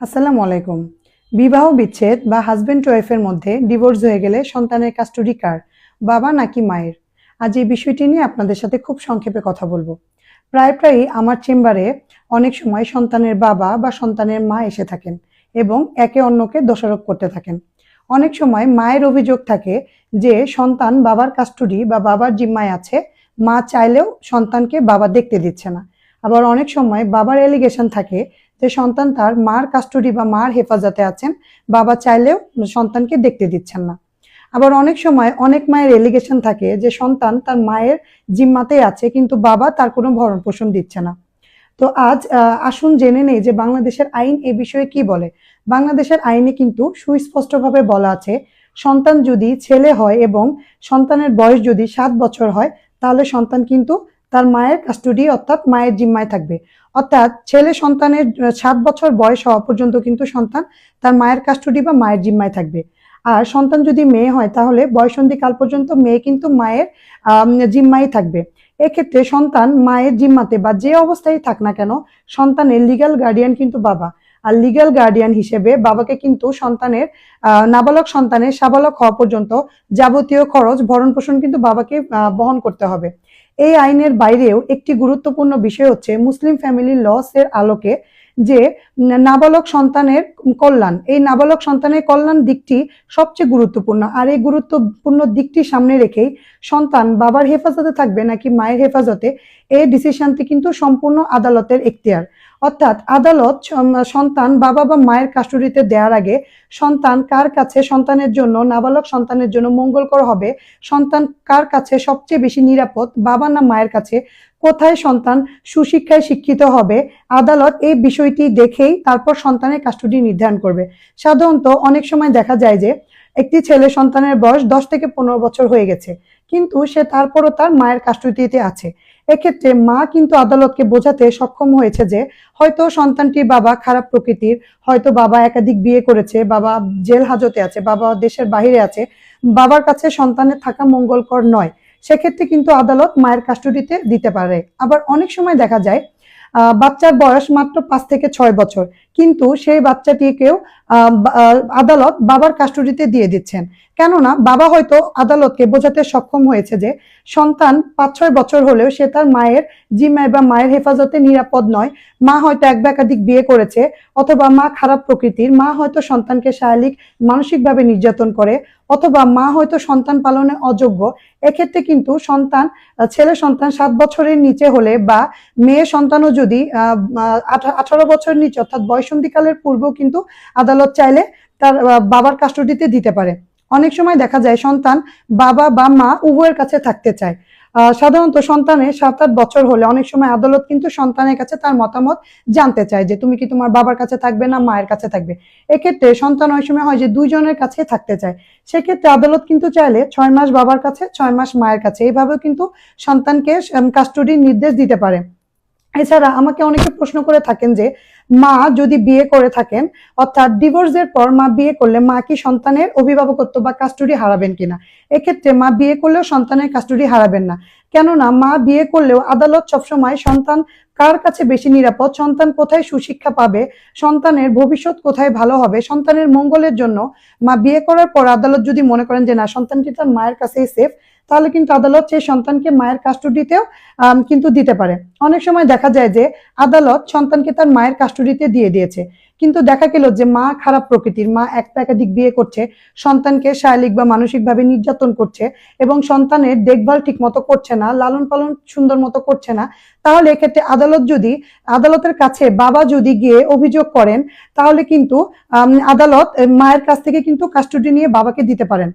আসসালামু আলাইকুম। বিবাহ বিচ্ছেদ বা হাজবেন্ড ওয়াইফের মধ্যে ডিভোর্স হয়ে গেলে সন্তানের কাস্টডি কার, বাবা নাকি মায়ের? আজ এই বিষয়টি নিয়ে আপনাদের সাথে খুব সংক্ষেপে কথা বলব। প্রায় প্রায়ই আমার চেম্বারে অনেক সময় সন্তানের বাবা বা সন্তানের মা এসে থাকেন এবং একে অন্যকে দোষারোপ করতে থাকেন। অনেক সময় মায়ের অভিযোগ থাকে যে সন্তান বাবার কাস্টডি বা বাবার জিম্মায় আছে, মা চাইলেও সন্তানকে বাবা দেখতে দিচ্ছে না। আবার অনেক সময় বাবার এলিগেশন থাকে যে সন্তান তার মার কাস্টডি বা মার হেফাজতে আছেন, বাবা চাইলেও সন্তানকে দেখতে দিচ্ছেন না। আবার অনেক সময় অনেক মায়ের এলিগেশন থাকে যে সন্তান তার মায়ের জিম্মাতেই আছে, কিন্তু বাবা তার কোনো ভরণ পোষণ দিচ্ছে না। তো আজ আসুন জেনে নেই যে বাংলাদেশের আইন এ বিষয়ে কি বলে। বাংলাদেশের আইনে কিন্তু সুস্পষ্টভাবে বলা আছে, সন্তান যদি ছেলে হয় এবং সন্তানের বয়স যদি সাত বছর হয়, তাহলে সন্তান কিন্তু তার মায়ের কাস্টডি অর্থাৎ মায়ের জিম্মায় থাকবে। অর্থাৎ ছেলে সন্তানের সাত বছর বয়স হওয়া পর্যন্ত কিন্তু সন্তান তার মায়ের কাস্টডি বা মায়ের জিম্মায় থাকবে। আর সন্তান যদি মেয়ে হয় তাহলে বয়সন্ধি কাল পর্যন্ত মেয়ে কিন্তু মায়ের আম, জিম্মায় থাকবে। এক্ষেত্রে সন্তান মায়ের জিম্মাতে বা যে অবস্থায় থাক না কেন সন্তানের লিগাল গার্ডিয়ান কিন্তু বাবা। আর লিগ্যাল গার্ডিয়ান হিসেবে বাবাকে কিন্তু সন্তানের নাবালক সন্তানের সাবালক হওয়া পর্যন্ত যাবতীয় খরচ, ভরণ পোষণ কিন্তু বাবাকে বহন করতে হবে। এই আইনের বাইরেও একটি গুরুত্বপূর্ণ বিষয় হচ্ছে মুসলিম ফ্যামিলি লস এর আলোকে যে নাবালক সন্তানের কল্যাণ, এই নাবালক সন্তানের কল্যাণ দিকটি সবচেয়ে গুরুত্বপূর্ণ। আর এই গুরুত্বপূর্ণ দিকটি সামনে রেখেই সন্তান বাবার হেফাজতে থাকবে নাকি মায়ের হেফাজতে, এই ডিসিশনটি কিন্তু সম্পূর্ণ আদালতের এখতিয়ার। অর্থাৎ আদালত সন্তান বাবা বা মায়ের কাস্টডিতে দেওয়ার আগে সন্তান কার কাছে সন্তানের জন্য, নাবালক সন্তানের জন্য মঙ্গলকর হবে? সন্তান কার কাছে সবচেয়ে বেশি নিরাপদ? বাবা না মায়ের কাছে? কোথায় সন্তান সুশিক্ষায় শিক্ষিত হবে? আদালত এই বিষয়টি দেখেই তারপর সন্তানের কাস্টডি নির্ধারণ করবে। সাধারণত অনেক সময় দেখা যায় যে একটি ছেলে সন্তানের বয়স দশ থেকে পনেরো বছর হয়ে গেছে, কিন্তু সে তারপরও তার মায়ের কাস্টডিতে আছে। এক্ষেত্রে মা কিন্তু আদালতকে বোঝাতে সক্ষম হয়েছে যে হয়তো সন্তানটির বাবা খারাপ প্রকৃতির, হয়তো বাবা একাধিক বিয়ে করেছে, বাবা জেল হাজতে আছে, বাবা দেশের বাইরে আছে, বাবার কাছে সন্তানের থাকা মঙ্গলকর নয়। সেক্ষেত্রে কিন্তু আদালত মায়ের কাস্টডিতে দিতে পারে। আবার অনেক সময় দেখা যায় বাচ্চার বয়স মাত্র পাঁচ থেকে ছয় বছর। কিন্তু সেই বাচ্চাটিকেও আদালত বাবার কাস্টডিতে দিয়ে দিচ্ছেন। কেননা বাবা হয়তো আদালতকে বোঝাতে সক্ষম হয়েছে যে সন্তান পাঁচ ছয় বছর হলেও সে তার মায়ের জিম্মায় বা মায়ের হেফাজতে নিরাপদ নয়। মা হয়তো এক বা একাধিক বিয়ে করেছে অথবা মা খারাপ প্রকৃতির। মা হয়তো সন্তানকে শারীরিক মানসিকভাবে নির্যাতন করে অথবা মা হয়তো সন্তান পালনে অযোগ্য। এক্ষেত্রে কিন্তু সন্তান ছেলে সন্তান সাত বছরের নিচে হলে বা মেয়ে সন্তানও যদি আহ, আঠারো বছরের নিচে অর্থাৎ বয়সন্ধিকালের পূর্বেও কিন্তু আদালত চাইলে তার বাবার কাস্টডিতে দিতে পারে। অনেক সময় দেখা যায় সন্তান বাবা বা মা উভয়ের কাছে থাকতে চায়। সাধারণত সন্তানের সাত আট বছর হলে অনেক সময় আদালত কিন্তু সন্তানের কাছে তার মতামত জানতে চায় যে, তুমি কি তোমার বাবার কাছে থাকবে না মায়ের কাছে থাকবে? এক্ষেত্রে সন্তান ওই সময় হয় যে, দুইজনের কাছে থাকতে চায়। সেক্ষেত্রে আদালত কিন্তু চাইলে ছয় মাস বাবার কাছে, ছয় মাস মায়ের কাছে। এইভাবেও কিন্তু সন্তানকে কাস্টডির নির্দেশ দিতে পারে। এছাড়া আমাকে অনেকে প্রশ্ন করে থাকেন যে মা যদি বিয়ে করে থাকেন, অর্থাৎ ডিভোর্সের পর মা বিয়ে করলে মা কি সন্তানের অভিভাবকত্ব বা কাস্টডি হারাবেন কিনা? এক্ষেত্রে মা বিয়ে করলেও সন্তানের কাস্টডি হারাবেন না। কেননা মা বিয়ে করলেও আদালত সবসময় সন্তান কার কাছে বেশি নিরাপদ, সন্তান কোথায় সুশিক্ষা পাবে, সন্তানের ভবিষ্যৎ কোথায় ভালো হবে, সন্তানের মঙ্গলের জন্য মা বিয়ে করার পর আদালত যদি মনে করেন যে না, সন্তানটি তার মায়ের কাছেই সেফ তাহলে কিন্তু আদালত সেই সন্তানকে মায়ের কাস্টডিতেও কিন্তু দিতে পারে। অনেক সময় দেখা যায় যে আদালত সন্তানকে তার মায়ের কাস্টডিতে দিয়ে দিয়েছে। কিন্তু দেখা গেল যে মা খারাপ প্রকৃতির, মা এক বা একাধিক বিয়ে করছে, সন্তানকে শারীরিক বা মানসিকভাবে নির্যাতন করছে এবং সন্তানের দেখভাল ঠিক মতো করছে না লালন পালন সুন্দর মতো করছে না, তাহলে এক্ষেত্রে আদালত যদি, আদালতের কাছে বাবা যদি গিয়ে অভিযোগ করেন, তাহলে কিন্তু আদালত মায়ের কাছ থেকে কিন্তু কাস্টডি নিয়ে বাবাকে দিতে পারেন।